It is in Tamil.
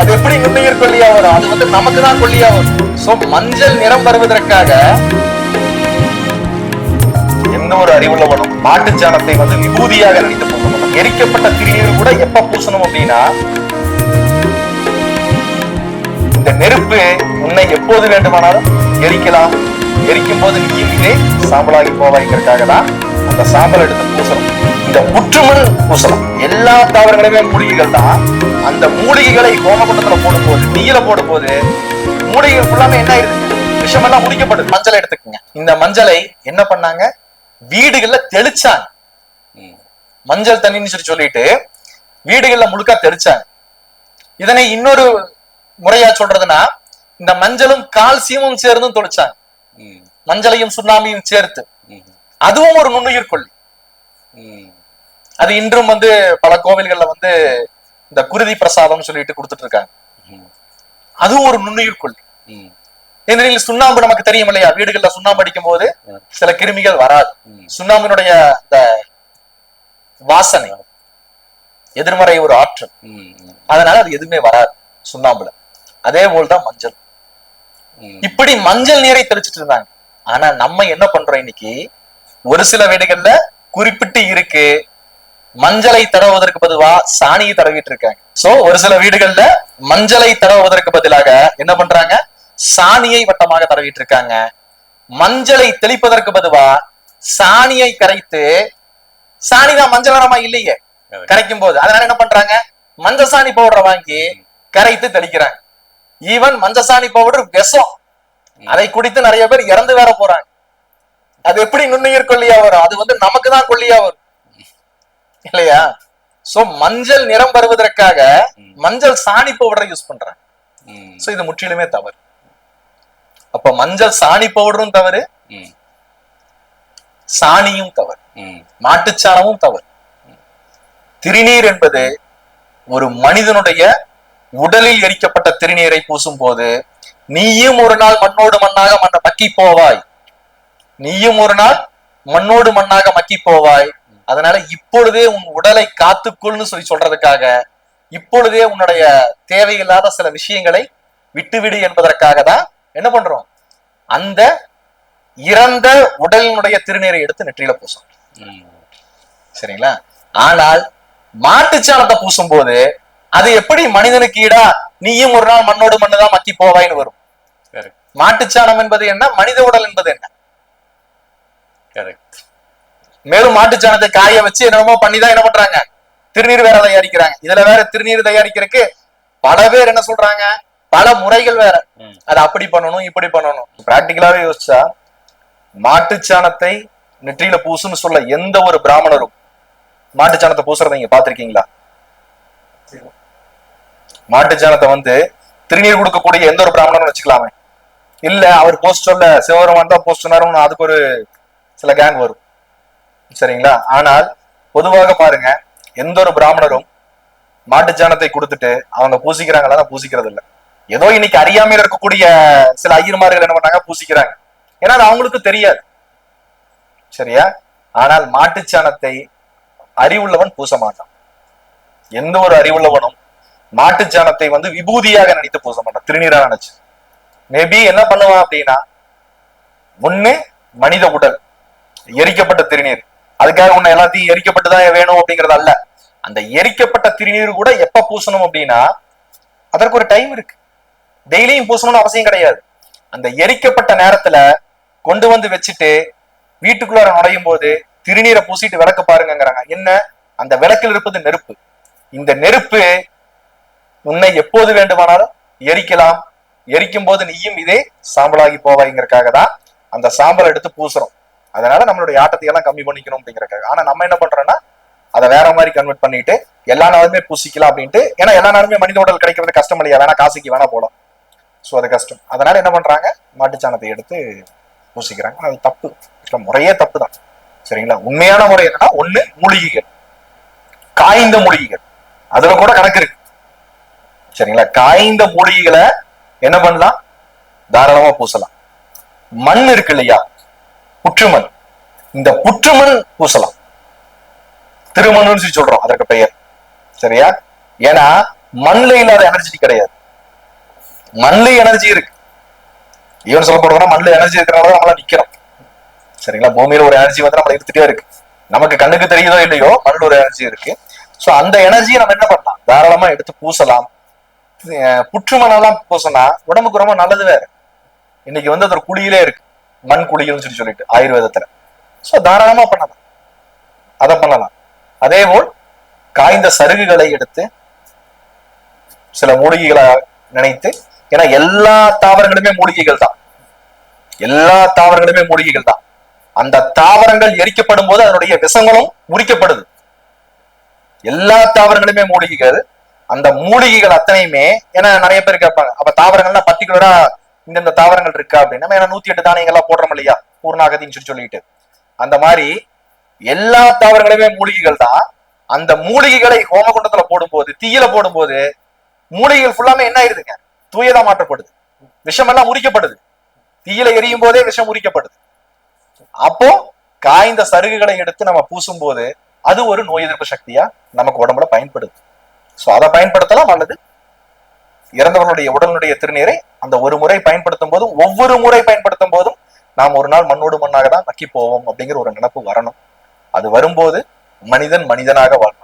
அது எப்படி நுண்ணுயிர் கொல்லியா வரும் அது வந்து நமக்கு தான் கொல்லியா வரும் சோ மஞ்சள் நிறம் வருவதற்காக எந்த ஒரு அறிவுள்ளவனும் மாட்டு சாணத்தை வந்து விபூதியாக நினைத்து போகணும் எரிக்கப்பட்ட திருநீர் கூட எப்ப பூசணும் அப்படின்னா இந்த நெருப்பு உன்னை எப்போது வேண்டுமானாலும் எரிக்கலாம். எரிக்கும் போது நீயும் சாம்பலாகி போவாய்க்கிறதுக்காக தான் அந்த சாம்பல் எடுத்து பூசணும். இந்த புற்றுமண் பூசலாம் எல்லா தாவரங்களுமே மூலிகைகள் தான் அந்த மூலிகைகளை ஹோமகுண்டத்துல போடும்போது தீயில போடும்போது மூலிகைகள் ஃபுல்லாமே என்ன ஆயிடுது விஷமெல்லாம் முடிக்கப்படுது மஞ்சளை எடுத்துக்கங்க இந்த மஞ்சளை என்ன பண்ணாங்க வீடுகள்ல தெளிச்சாங்க. மஞ்சள் தண்ணின்னு சொல்லி சொல்லிட்டு வீடுகள்ல முழுக்கா தெளிச்சாங்க இதனை இன்னொரு முறையா சொல்றதுன்னா இந்த மஞ்சளும் கால்சியமும் சேர்ந்தும் தொளிச்சாங்க. மஞ்சளையும் சுண்ணாம்பையும் சேர்த்து. அதுவும் ஒரு நுண்ணுயிர் ம். அது இன்றும் வந்து பல கோவில்கள்ல வந்து இந்த குருதி பிரசாதம் சொல்லிட்டு கொடுத்துட்டு இருக்காங்க அதுவும் ஒரு நுண்ணுயிர் கொள்ளி. ஏனெனில் சுண்ணாம்பு நமக்கு தெரியும் இல்லையா வீடுகள்ல சுண்ணாம்பு அடிக்கும் போது சில கிருமிகள் வராது. சுண்ணாம்பினுடைய இந்த வாசனை எதிர்மறை ஒரு ஆற்றல். அதனால அது எதுவுமே வராது சுண்ணாம்புல. அதே போல்தான் மஞ்சள். இப்படி மஞ்சள் நீரை தெளிச்சிட்டு இருந்தாங்க ஆனா நம்ம என்ன பண்றோம் இன்னைக்கு? ஒரு சில வீடுகள்ல குறிப்பிட்டு இருக்கு. மஞ்சளை தடவுவதற்கு பதிலா சாணியை தடவிட்டு இருக்காங்க. சோ ஒரு சில வீடுகள்ல மஞ்சளை தடவுவதற்கு பதிலாக என்ன பண்றாங்க? சாணியை வட்டமாக தடவிட்டு இருக்காங்க. மஞ்சளை தெளிப்பதற்கு பதிலா சாணியை கரைத்து சாணி தான் மஞ்சள் நிறமா இல்லையே. கரைக்கும். போது அதனால என்ன பண்றாங்க? மஞ்சள் சாணி பவுடரை வாங்கி கரைத்து தெளிக்கிறாங்க. ஈவன் மஞ்சள் சாணி பவுடர் விஷம் அதை குடித்து நிறைய பேர் இறந்து வேற போறாங்க. அது எப்படி நுண்ணுயிர் கொல்லியா வரும்? அது வந்து நமக்கு தான் கொல்லியா வரும். இல்லையா? சோ மஞ்சள் நிறம் வருவதற்காக மஞ்சள் சாணி பவுடரை யூஸ் பண்றாங்க. சோ இது முற்றிலுமே தவறு. அப்ப மஞ்சள் சாணி பவுடரும் தவறு. சாணியும் தவறு. மாட்டுச்சாணமும் தவறு. திருநீர் என்பது ஒரு மனிதனுடைய உடலில் எரிக்கப்பட்ட திருநீரை பூசும் போது நீயும் ஒரு நாள் மண்ணோடு மண்ணாக மண்ண மக்கி போவாய். நீயும் ஒரு நாள் மண்ணோடு மண்ணாக மக்கி போவாய் அதனால இப்பொழுதே உன் உடலை காத்துக்கொள்னு சொல்லி சொல்றதுக்காக இப்பொழுதே உன்னுடைய தேவையில்லாத சில விஷயங்களை விட்டுவிடு என்பதற்காக தான் என்ன பண்றோம்? அந்த இறந்த உடலினுடைய திருநீரை எடுத்து நெற்றியில பூசும். சரிங்களா? ஆனால் மாட்டுச்சாணத்தை பூசும் போது அது எப்படி மனிதனுக்கு ஈடா? நீயும் ஒரு நாள் மண்ணோடு மண்ணுதான் மக்கி போவாய்ன்னு வரும். மாட்டுச்சாணம் என்பது என்ன? மனித உடல் என்பது என்ன? Correct. மேலும் மாட்டுச்சாணத்தை காய வச்சு என்னமோ பண்ணி தான் என்ன பண்றாங்க? திருநீர் வேற தயாரிக்கிறாங்க. இதுல வேற திருநீர் தயாரிக்கிறதுக்கு பல பேர் என்ன சொல்றாங்க? பல முறைகள் வேற. அதை அப்படி பண்ணணும் இப்படி பண்ணணும். பிராக்டிக்கலாவே யோசிச்சா மாட்டுச்சாணத்தை நெற்றியில பூசுன்னு சொல்ல எந்த ஒரு பிராமணரும் மாட்டுச்சாணத்தை பூசுறதை நீங்க பாத்திருக்கீங்களா மாட்டுச்சாணத்தை வந்து திருநீர் கொடுக்கக்கூடிய எந்த ஒரு பிராமணரும் வச்சுக்கலாமே. இல்ல அவர் போஸ்ட் சொல்ல சிவபெருமான் தான் போஸ்ட் சொன்னாரும் அதுக்கு ஒரு சில கேங் வரும். சரிங்களா? ஆனால் பொதுவாக பாருங்க எந்த ஒரு பிராமணரும் மாட்டுச்சாணத்தை கொடுத்துட்டு அவங்க பூசிக்கிறாங்களா பூசிக்கிறது இல்லை. ஏதோ இன்னைக்கு அறியாமையில இருக்கக்கூடிய சில ஐயர்மார்கள் என்ன பண்ணாங்க? பூசிக்கிறாங்க. ஏன்னா அது அவங்களுக்கு தெரியாது. சரியா? ஆனால் மாட்டுச்சாணத்தை அறிவுள்ளவன் பூச மாட்டான். எந்த ஒரு அறிவுள்ளவனும் மாட்டுச்சாணத்தை வந்து விபூதியாக நினைத்து பூச மாட்டான். திருநீரா நினைச்சு. மேபி என்ன பண்ணுவான் அப்படின்னா ஒண்ணு மனித உடல். எரிக்கப்பட்ட திருநீர். அதுக்காக உன்னை எல்லாத்தையும் எரிக்கப்பட்டுதான் வேணும் அப்படிங்கறது அல்ல. அந்த எரிக்கப்பட்ட திருநீர் கூட எப்ப பூசணும் அப்படின்னா அதற்கு ஒரு டைம் இருக்கு. டெய்லியும் பூசணும்னு அவசியம் கிடையாது. அந்த எரிக்கப்பட்ட நேரத்துல கொண்டு வந்து வச்சுட்டு வீட்டுக்குள்ளார நுழையும் போது திருநீரை பூசிட்டு விளக்கு பாருங்கிறாங்க என்ன? அந்த விளக்கில் இருப்பது நெருப்பு. இந்த நெருப்பு உன்னை எப்போது வேண்டுமானாலும் எரிக்கலாம். எரிக்கும் போது நீயும் இதே சாம்பலாகி போவாய்ங்கிறதுக்காக தான் அந்த சாம்பலை எடுத்து பூசுறோம். அதனால நம்மளுடைய ஆட்டத்தை எல்லாம் கம்மி பண்ணிக்கணும் அப்படிங்கறக்காக. ஆனா நம்ம என்ன பண்றோம்னா அதை வேற மாதிரி கன்வெர்ட் பண்ணிட்டு எல்லா நாளுமே பூசிக்கலாம் அப்படின்ட்டு ஏன்னா எல்லா நாளுமே மனித உடல் கிடைக்கிறது கஷ்டம் இல்லையா? வேணா காசுக்கு வேணா போலாம். ஸோ அது கஷ்டம். அதனால என்ன பண்றாங்க? மாட்டுச்சாணத்தை எடுத்து பூசிக்கிறாங்க. அது தப்பு. முறையே தப்பு தான் சரிங்களா? உண்மையான முறை என்னன்னா ஒண்ணு மூலிகைகள். காய்ந்த மூலிகைகள். அதுல கூட கணக்கு இருக்கு. சரிங்களா? காய்ந்த மூலிகைகளை என்ன பண்ணலாம்? தாராளமா பூசலாம். மண் இருக்கு இல்லையா? புற்றுமண் இந்த புற்றுமண் பூசலாம். திருமணம்னு சொல்லி சொல்றோம் அதற்கு பெயர். சரியா? ஏன்னா மண்ல இல்லாத எனர்ஜி கிடையாது. மண்ல எனர்ஜி இருக்கு. ஈவன் சொல்ல போனா மண்ணுல எனர்ஜி இருக்கிறனால நம்மளால நிக்கிறோம். சரிங்களா? பூமியில ஒரு எனர்ஜி வந்து நம்மள இருந்துட்டே இருக்கு. நமக்கு கண்ணுக்கு தெரியுதோ இல்லையோ மண்ணுல ஒரு எனர்ஜி இருக்கு. சோ அந்த எனர்ஜியை நம்ம என்ன பண்ணலாம்? தாராளமா எடுத்து பூசலாம். அஹ் புற்றுமணம்லாம் பூசினா உடம்புக்கு ரொம்ப நல்லது வேற. இன்னைக்கு வந்து அது ஒரு குழியிலே இருக்கு. மண் குழிகள்னு சொல்லி சொல்லிட்டு ஆயுர்வேதத்துல. சோ தாராளமா பண்ணலாம். அதை பண்ணலாம். அதே போல் காய்ந்த சருகுகளை எடுத்து சில மூலிகைகளை நினைத்து ஏன்னா எல்லா தாவரங்களுமே மூலிகைகள் தான். எல்லா தாவரங்களுமே மூலிகைகள் தான். அந்த தாவரங்கள் எரிக்கப்படும் போது அதனுடைய விஷங்களும் முறிக்கப்படுது. எல்லா தாவரங்களுமே மூலிகைகள். அந்த மூலிகைகள் அத்தனையுமே ஏன்னா நிறைய பேர் கேட்பாங்க. அப்ப தாவரங்கள்னா பர்டிகுலரா இந்தந்த தாவரங்கள் இருக்கா அப்படின்னு நம்ம ஏன்னா நூத்தி எட்டு தானியங்கள்லாம் போடுறோம் இல்லையா? பூர்ணாகதின்னு சொல்லி சொல்லிட்டு. அந்த மாதிரி எல்லா தாவரங்களுமே மூலிகைகள் தான். அந்த மூலிகைகளை ஹோமகுண்டத்துல போடும்போது தீயில போடும்போது மூலிகைகள் ஃபுல்லாமே என்ன ஆயிருதுங்க? தூயதா மாற்றப்படுது. விஷம் எல்லாம் முறிக்கப்படுது. தீயில எரியும் போதே விஷம் முறிக்கப்படுது. அப்போ காய்ந்த சருகுகளை எடுத்து நம்ம பூசும் போது அது ஒரு நோய் எதிர்ப்பு சக்தியா நமக்கு உடம்புல பயன்படுது. சோ அதை பயன்படுத்தலாம் அல்லது இறந்தவர்களுடைய உடலுடைய திருநீரை அந்த ஒரு முறை பயன்படுத்தும் போதும் ஒவ்வொரு முறை பயன்படுத்தும் போதும் நாம் ஒரு நாள் மண்ணோடு மண்ணாக தான் நக்கி போவோம் அப்படிங்கிற ஒரு நினைப்பு வரணும். அது வரும்போது மனிதன் மனிதனாக வாழ்